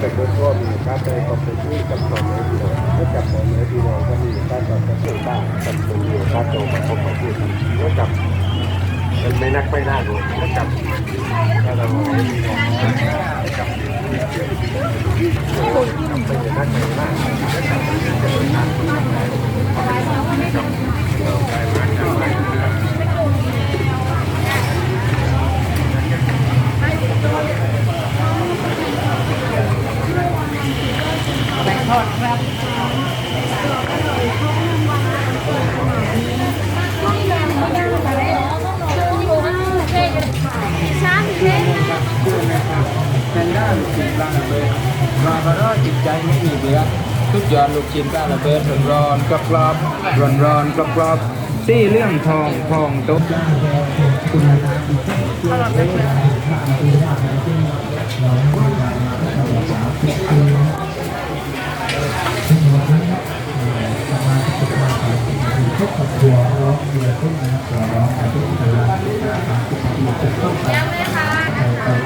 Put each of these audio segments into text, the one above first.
เลยก็เป็นที่กับสองเมตรพี่น้องถ้าจับสองเมตรพี่น้องก็มีการาจะเกิดบ้างกับตรงอยู่บ้านโตมาพบมาพูดแล้วจับมันไม่นักไม่น่าดูแล้วจับถ้าเราไม่มีของจับไม่ได้นักไม่น่าแล้วจับมันจะเป็นทางคนทำได้จับเราได้มาจับไป แพนด้าลูกชิ้นปลาระเบิดปลาบาร่าจิตใจไม่มีเบื่อทุกยอดลูกชิ้นลาระเบิดร้อนๆกรอบๆร้อนๆกรอบๆซี่เรื่องทองทองตก โต๊ะ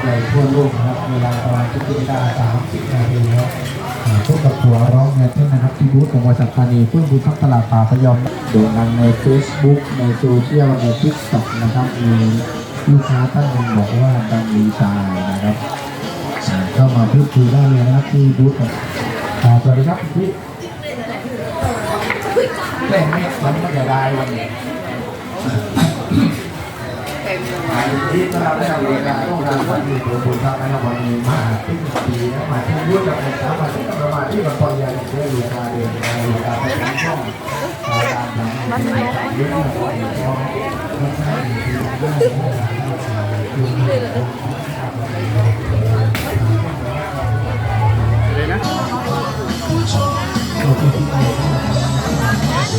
ไปทั่วโลกนะครับเวลาประมาณที่นาฬิกา30นาทีครับอ่าพบกับหัวร้องเนี่ยเช่นนะครับที่บูธของบริษัทธานีเพุ่งบุญทับตลาดป่าพยอมโด่งดังใน Facebook ในโซเชียลในทิกต็อกนะครับมีลูกค้าท่านหนึ่งบอกว่าดังมีชายนะครับเข้ามาพูดคุยได้เลยนะครับที่บูธของอ่าสวัสดีครับพี่ เล่นไม่สนก็จะได้วันนี้ที่เราได้เอาเวลาพวกเราท่านอยู่บนบนทางนั้นวันนี้มาติ้งปีนะมาที่รุ่นกับเป็สามาที่ประมาณที่กับปอนยาเดือนลูกาเดือนลูกาเป็นช่องตาดำมันยุ่งกับคนท้องนไม่ด้เงกัองเลยนะ